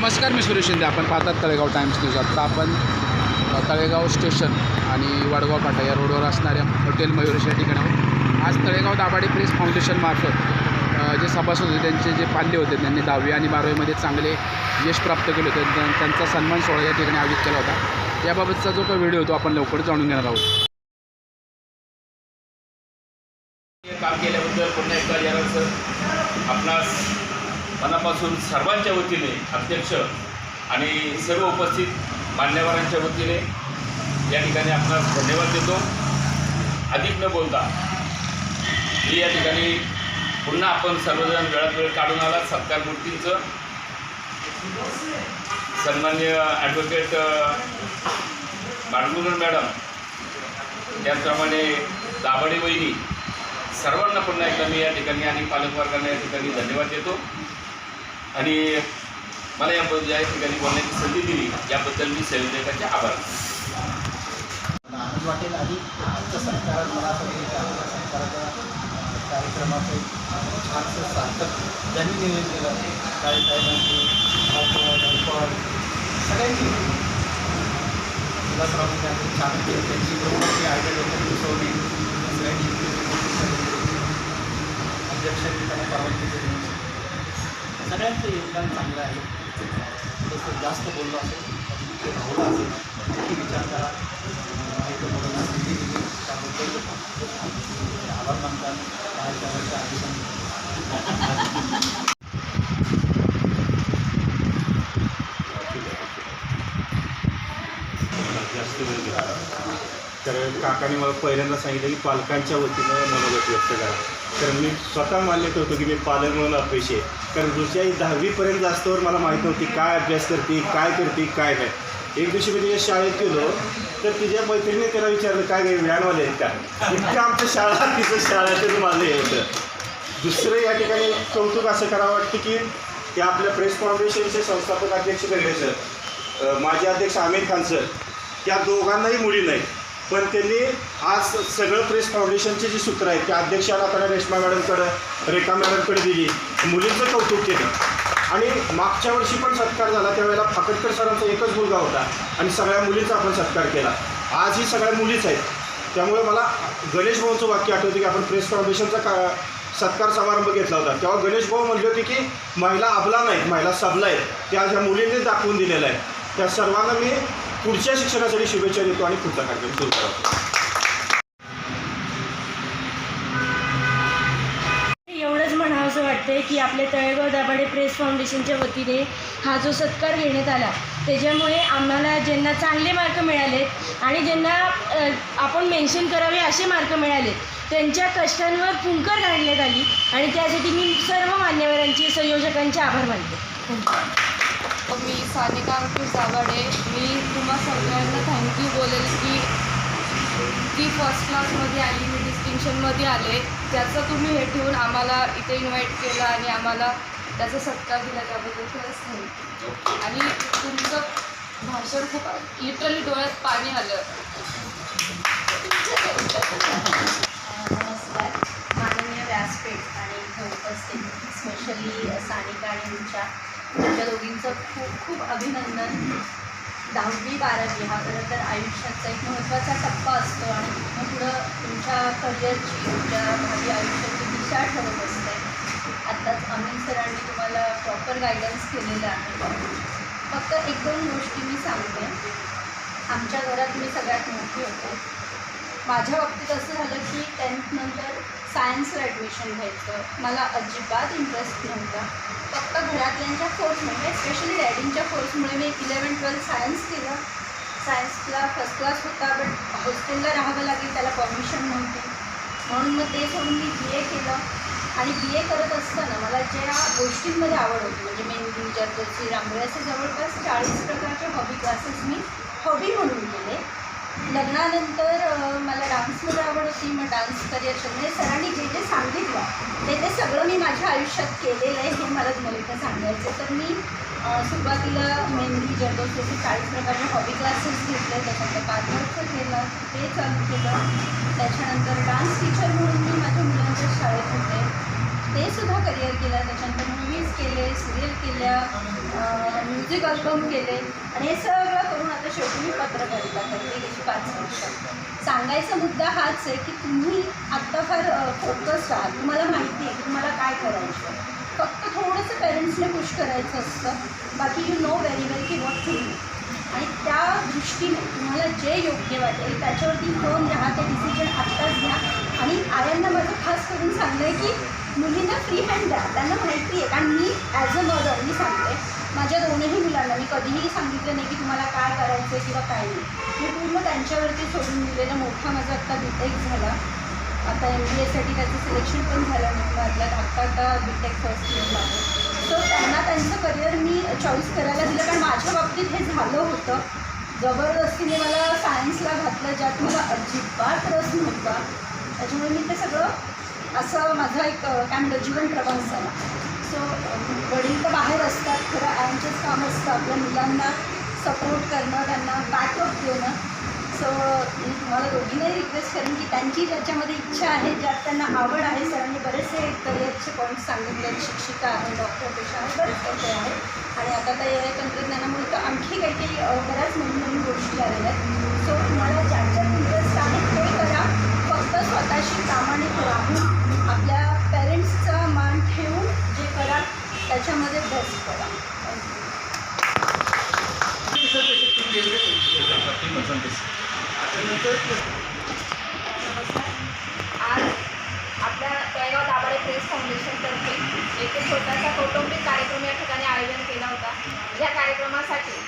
नमस्कार मी सुरेश शिंदे. आपण पाहतात तळेगाव टाइम्स न्यूज आत्ता आपण तळेगाव स्टेशन आणि वडगाव पाटा या रोडवर असणाऱ्या हॉटेल मयुरेश या ठिकाणी आज तळेगाव दाभाडे प्रेस फाउंडेशनमार्फत जे सभासद होते त्यांचे जे पाल्य होते त्यांनी दहावी आणि बारावीमध्ये चांगले यश प्राप्त केले होते. त्यांचा सन्मान सोहळा या ठिकाणी आयोजित केला होता. याबाबतचा जो काही व्हिडिओ तो आपण लवकर जाणून घेणार आहोत. काम केल्याबद्दल पुन्हा एकदा सर आपणास मनापासून सर्वांच्या वतीने अध्यक्ष आणि सर्व उपस्थित मान्यवरांच्या वतीने या ठिकाणी आपणास धन्यवाद देतो. अधिक न बोलता मी या ठिकाणी पुन्हा आपण सर्वजण वेळात वेळ काढून आला सत्कार मूर्तींचं. सन्मान्य ॲडव्होकेट बाळगुणर मॅडम त्याचप्रमाणे दाभाडे वहिनी सर्वांना पुन्हा एकदा मी या ठिकाणी आणि पालकवर्गांना या ठिकाणी धन्यवाद देतो. आणि मला या या ठिकाणी बोलण्याची संधी दिली. याबद्दल मी संयोजकांचे आभार. आनंद वाटेल आणि आमच्या सरकारात मला असं आमच्या सरकारच्या कार्यक्रमाचं एक छानसं सार्थक ज्यांनी नियोजन केलं काळेसाहेबांची सगळ्यांनी त्यांनी छान केलं. त्यांची प्रमुख आयडिया लोकांनी घुसवली सगळ्यांनी अध्यक्षांनी त्यांना परवानगी दिली सगळ्यांचं योगदान चांगलं आहे. तसं जास्त बोललो असेल ते भावलं असेल त्याची विचार करा. त्याबद्दल आभार मानतात. काय करायचं आधी जास्त वेळ घ्या. तर काकाने मला पहिल्यांदा सांगितलं की पालकांच्या वतीनं मनोगत व्यक्त करा. तर मी स्वतः मान्य करतो की मी पालक म्हणून अपयशी आहे. कारण दुसऱ्या दहावीपर्यंत जास्तवर मला माहीत नव्हती काय अभ्यास करते काय करते काय नाही. एक दिवशी मी तिच्या शाळेत गेलो तर तिच्या मैत्रिणीने त्याला विचारलं काय काय व्हॅनवाले आहेत का? इतकं आमच्या शाळा तिचं शाळेतच माझं हे होतं. दुसरं या ठिकाणी कौतुक असं करावं वाटतं की ते आपल्या प्रेस फाउंडेशनचे संस्थापक अध्यक्ष गरडे सर. माजी अध्यक्ष आमिर खान सर. त्या दोघांनाही मुली नाहीत. पण त्यांनी आज सगळं प्रेस फाउंडेशनचे जे सूत्र आहेत त्या अध्यक्षाला त्यांना रेश्मा मॅडमकडं रेखा मॅडमकडे दिली मुलींचं कौतुक केलं. आणि मागच्या वर्षी पण सत्कार झाला त्यावेळेला फाकटकर सरांचा एकच मुलगा होता आणि सगळ्या मुलींचा आपण सत्कार केला. आजही सगळ्या मुलीच आहेत. त्यामुळे मला गणेश भाऊंचं वाक्य आठवतं की आपण प्रेस फाउंडेशनचा का सत्कार समारंभ घेतला होता. तेव्हा गणेश भाऊ म्हणले होते की महिला अबला नाहीत महिला सबला आहेत. त्या ज्या मुलींनीच दाखवून दिलेल्या आहे. त्या सर्वांना मी पुढच्या शिक्षणासाठी शुभेच्छा देतो आणि पुढचा कार्यक्रम सुरू करतो. एवढंच वाटतंय की आपले तळेगाव दाभाडे प्रेस फाउंडेशनच्या वतीने हा जो सत्कार घेण्यात आला त्याच्यामुळे आम्हाला ज्यांना चांगले मार्क मिळाले आणि ज्यांना आपण मेन्शन करावे असे मार्क मिळाले त्यांच्या कष्टांवर फुंकर घालण्यात आली आणि त्यासाठी मी सर्व मान्यवरांचे संयोजकांचे आभार मानते. मी सानिका अंकुश दाभाडे मी तुम्हा सगळ्यांना थँक्यू बोलेल की ती फर्स्ट क्लासमध्ये आली मी डिस्टिंक्शनमध्ये आले. त्याचं तुम्ही हे ठेवून आम्हाला इथे इन्व्हाइट केलं आणि आम्हाला त्याचा सत्कार दिला त्याबद्दल खरंच थँक्यू आणि तुमचं भाषण खूप लिटरली डोळ्यात पाणी आलं. नमस्कार. माननीय व्यासपीठ आणि इथे उपस्थित स्पेशली सानिका आणि तुमच्या तुमच्या दोघींचं खूप खूप अभिनंदन. दहावी बारावी हा खरं तर आयुष्याचा एक महत्त्वाचा टप्पा असतो आणि तिथून पुढं तुमच्या करिअरची तुमच्या भावी आयुष्याची दिशा ठरत असते. आत्ताच अमित सरांनी तुम्हाला प्रॉपर गायडन्स केलेलं आहे. फक्त एक दोन गोष्टी मी सांगते. आमच्या घरात मी सगळ्यात मोठी होते. माझ्या बाबतीत असं झालं की टेन्थनंतर सायन्सला ॲडमिशन घ्यायचं. मला अजिबात इंटरेस्ट नव्हता. फक्त घरातल्यांच्या फोर्समुळे स्पेशली डॅडींच्या फोर्समुळे मी इलेवन ट्वेल्थ सायन्स केलं. सायन्सला फर्स्ट क्लास होता बट हॉस्टेलला राहावं लागेल त्याला परमिशन नव्हती. म्हणून मग ते सोडून मी बी ए केलं. आणि बी ए करत असताना मला ज्या गोष्टींमध्ये आवड होती म्हणजे मेहंदी जर्दोसी रांगोळी असे जवळपास चाळीस प्रकारचे हॉबी क्लासेस मी हॉबी म्हणून केले. लग्नानंतर मला डान्समध्ये आवड होती. मग डान्स करिअर म्हणजे सरांनी जे जे सांगितलं ते ते सगळं मी माझ्या आयुष्यात केलेलं आहे हे मला तुम्हाला इथं सांगायचं तर मी सुरुवातीला मेहंदी जर्दोसीचे चाळीस प्रकारचे हॉबी क्लासेस घेतले. त्याच्यानंतर पार्लरचं केलं ते चालू केलं. त्याच्यानंतर डान्स टीचर म्हणून मी माझ्या मुलांच्या शाळेत होते. ते सुद्धा करिअर केलं. त्याच्यानंतर मूवीज केले सिरियल केल्या म्युझिक अल्बम केले. आणि हे सगळं करून आता शेवटी मी पत्रकारिता करते गेली पाच वर्ष. सांगायचा मुद्दा हाच आहे की तुम्ही आत्ता फार फोकस आहात. तुम्हाला माहिती आहे की तुम्हाला काय करायचं फक्त थोडंसं पेरेंट्सने पुश करायचं असतं. बाकी यू नो व्हेरी वेल की वॉट टू आणि त्या दृष्टीने तुम्हाला जे योग्य वाटेल त्याच्यावरती फोन राहा ते डिसिजन आत्ताच घ्या. आणि आयांना माझं खास करून सांगलं आहे की मुलींना फ्री हँड द्या. त्यांना माहिती आहे. कारण कधीही सांगितलं नाही की तुम्हाला काय करायचं आहे किंवा काय नाही. मी पूर्ण त्यांच्यावरती सोडून दिलेलं मोठा माझा आत्ता बीटेक झाला. आता एम बी एसाठी त्याचं सिलेक्शन पण झालं निघालं आत्ता आता बीटेक फर्स्ट इयरला आहे. सो त्यांना त्यांचं करिअर मी चॉईस करायला दिलं. कारण माझ्या बाबतीत हे झालं होतं. जबरदस्तीने मला सायन्सला घातलं ज्यात मला अजिबात रस नव्हता. त्याच्यामुळे मी ते सगळं असं माझा एक काय म्हणतो जीवन प्रवास झाला. सो वडील तर बाहेर असतात खरं आमचेच काम असतं आपल्या मुलांना सपोर्ट करणं त्यांना बॅकअप देणं. सो मला तुम्हाला दोघींनाही रिक्वेस्ट करेन की त्यांची ज्याच्यामध्ये इच्छा आहे ज्यात त्यांना आवड आहे सरांनी बरेचसे करिअरचे पॉईंट्स सांगितले शिक्षिका आहे डॉक्टर पेशा आहे बरेच काही काही आहे. आणि आता काही या तंत्रज्ञानामुळे तर आणखी काही काही बऱ्याच नवीन नवीन गोष्टी आलेल्या आहेत. सो तुम्हाला ज्याच्यात इंटरेस्ट आहे ते करा. फक्त स्वतःशी प्रामाणिक राहून आपल्या पेरेंट्सचा मान ठेवून जे करा त्याच्यामध्ये बेस्ट करा Thank you. आज आपल्या तळेगाव दाभाडे प्रेस फाउंडेशनतर्फे एक छोटासा कौटुंबिक कार्यक्रम या ठिकाणी आयोजन केला होता. या कार्यक्रमासाठी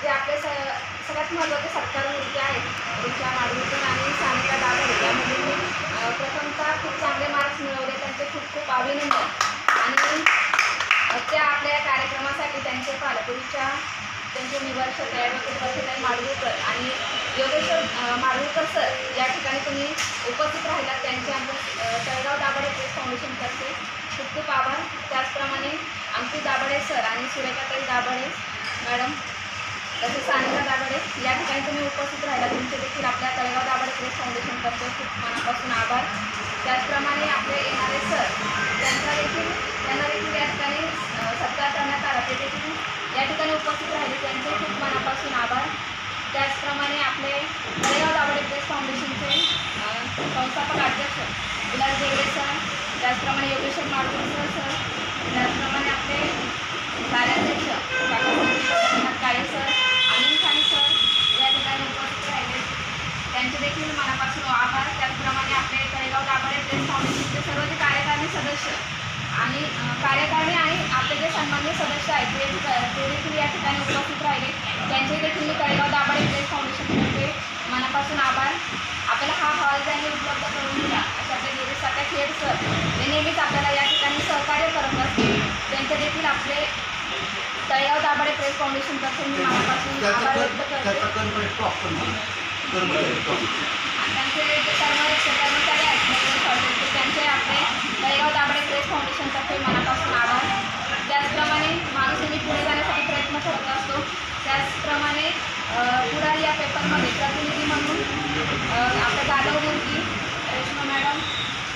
जे आपले स सगळ्यात महत्त्वाचे सत्कार मूर्ती आहेत रुचा माडगुळकर आणि सानिका दाभाडे या मुलींनी प्रथमतः खूप चांगले मार्क्स मिळवले त्यांचे खूप खूप अभिनंदन. आणि अं, त्या आपल्या या कार्यक्रमासाठी त्यांचे पालकुलीच्या त्यांचे निवर्षक तयार वर्षताई माडगुळकर आणि योगेश्वर अं, माडगुळकर सर या ठिकाणी तुम्ही उपस्थित राहिलात त्यांचे आमच्या तळगाव दाभाडे प्रेस फाउंडेशनतर्फे खूप खूप आभार. त्याचप्रमाणे आमचे दाभाडे सर आणि सुरेखाताई दाभाडे मॅडम तसेच सानिका दाभाडे या ठिकाणी तुम्ही उपस्थित राहिला. तुमचे देखील आपल्या तळगाव दाभाडे प्रेस फाउंडेशनतर्फे खूप मनापासून आभार त्याचप्रमाणे आपले येणारे सर त्यांचा देखील त्यांना देखील या ठिकाणी अं, सत्कार करण्यात आला ते देखील या ठिकाणी उपस्थित राहिले त्यांचे खूप मनापासून आभार त्याचप्रमाणे आपले तळेगाव दाभाडे प्रेस फाउंडेशनचे अं, संस्थापक अध्यक्ष विलास देवडे सर त्याचप्रमाणे योगेश्वर माडगुळकर सर त्याचप्रमाणे आपले कार्याध्यक्ष काकासाहेब रघुनाथ काळे सर अनिल खान सर या ठिकाणी उपस्थित राहिले त्यांचे देखील मनापासून आभार त्याचप्रमाणे आपले तळेगाव दाभाडे प्रेस फाउंडेशनचे सर्व जे कार्यकारिणी सदस्य आणि अं, कार्यकारिणी आणि आपले जे सन्मान्य सदस्य आहेत ते देखील ते देखील या ठिकाणी उपस्थित राहिले त्यांचे देखील मी तळेगाव दाभाडे प्रेस फाउंडेशनतर्फे मनापासून आभार आपल्याला हा हॉल त्यांनी उपलब्ध करून दिला असे आपले गिरीश साठे खेड सर ते नेहमीच आपल्याला या ठिकाणी सहकार्य करत असते त्यांचे देखील आपले तळेगाव दाभाडे प्रेस फाउंडेशनतर्फे मी मनापासून आभार व्यक्त करते. आणि त्यांचे जे कर्मचारी कर्मचारी आहेत college, त्यांचे आपले तळेगाव दाभाडे प्रेस फाउंडेशनतर्फे मनापासून आभार. त्याचप्रमाणे माणूस नेहमी पुढे जाण्यासाठी प्रयत्न करत असतो. त्याचप्रमाणे पुढारी या पेपरमध्ये प्रतिनिधी म्हणून आपल्या जाधव मुलगी रेश्मा मॅडम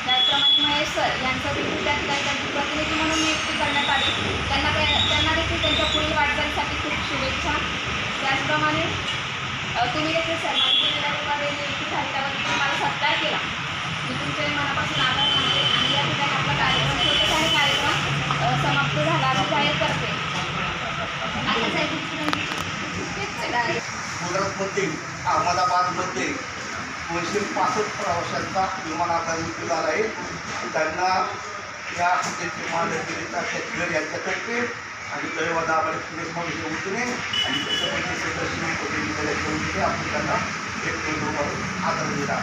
त्याचप्रमाणे महेश सर यांचं देखील त्या ठिकाणी त्यांची प्रतिनिधी म्हणून नियुक्ती करण्यात आली त्यांना ते- त्यांना देखील त्यांच्या पुढील वाटचालीसाठी खूप शुभेच्छा. त्याचप्रमाणे तुम्ही देखील सर केलेल्या दिल्याप्रमाणे नियुक्ती झाली मला सत्कार केला. मी तुमचे मनापासून आभार मानते आणि या ठिकाणी आपला कार्यक्रम छोटेखानी कार्यक्रम समाप्त झाला. असं जाहीर करते. आता साहेब गुजरातमध्ये अहमदाबादमध्ये दोनशे पासष्ट प्रवाशांचा विमानाचा मृत्यू झाला आहे. त्यांना या हत्येचे मानसिकता शेतकरी यांच्यातर्फे आणि तळेवादा प्लेस म्हणून तुम्ही आणि त्याच्यामध्ये सदस्य आपण त्यांना एक आदर दिला.